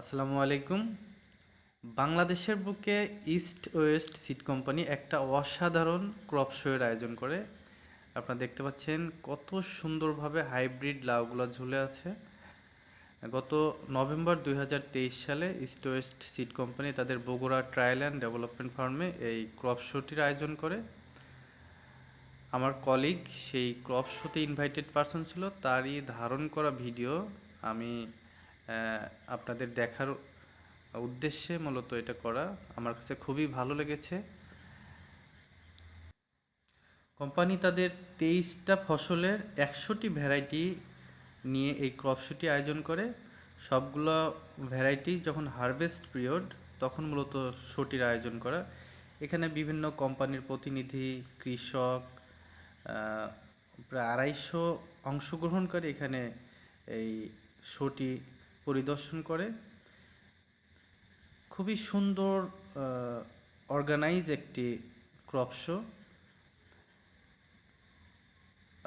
আসসালামু আলাইকুম। বাংলাদেশের বুকে ইস্ট ওয়েস্ট সিট কোম্পানি একটা অসাধারণ ক্রপ শোয়ের আয়োজন করে। আপনারা দেখতে পাচ্ছেন কত সুন্দরভাবে হাইব্রিড লাউগুলো ঝুলে আছে। গত নভেম্বর দুই হাজার তেইশ সালে ইস্ট ওয়েস্ট সিড কোম্পানি তাদের বগুড়া ট্রায়াল অ্যান্ড ডেভেলপমেন্ট ফার্মে এই ক্রপ শোটির আয়োজন করে। আমার কলিগ সেই ক্রপ শোতে ইনভাইটেড পারসন ছিল, তারই ধারণ করা ভিডিও আমি আপনাদের দেখার উদ্দেশ্যে মূলত এটা করা আমার কাছে খুবই ভালো লেগেছে। কোম্পানি তাদের তেইশটা ফসলের একশোটি ভ্যারাইটি নিয়ে এই ক্রপ শোটি আয়োজন করে। সবগুলো ভ্যারাইটি যখন হারভেস্ট পিরিয়ড, তখন মূলত শোটির আয়োজন করা। এখানে বিভিন্ন কোম্পানির প্রতিনিধি, কৃষক প্রায় আড়াইশো অংশগ্রহণকারী এখানে এই শোটি পরিদর্শন করে। খুবই সুন্দর অর্গানাইজ একটি ক্রপ শো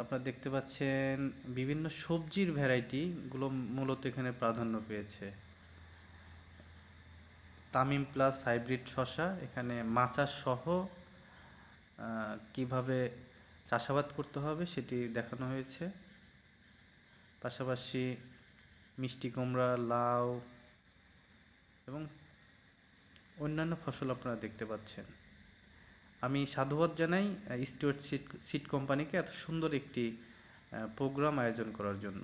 আপনারা দেখতে পাচ্ছেন বিভিন্ন সবজির ভ্যারাইটিগুলো মূলত এখানে প্রাধান্য পেয়েছে। তামিম প্লাস হাইব্রিড শশা এখানে মাচা সহ কীভাবে চাষাবাদ করতে হবে সেটি দেখানো হয়েছে। পাশাপাশি মিষ্টি কুমড়া, লাউ এবং অন্যান্য ফসল আপনারা দেখতে পাচ্ছেন। আমি সাধুবাদ জানাই স্টুয়ার্ট সিট সিট কোম্পানিকে এত সুন্দর একটি প্রোগ্রাম আয়োজন করার জন্য।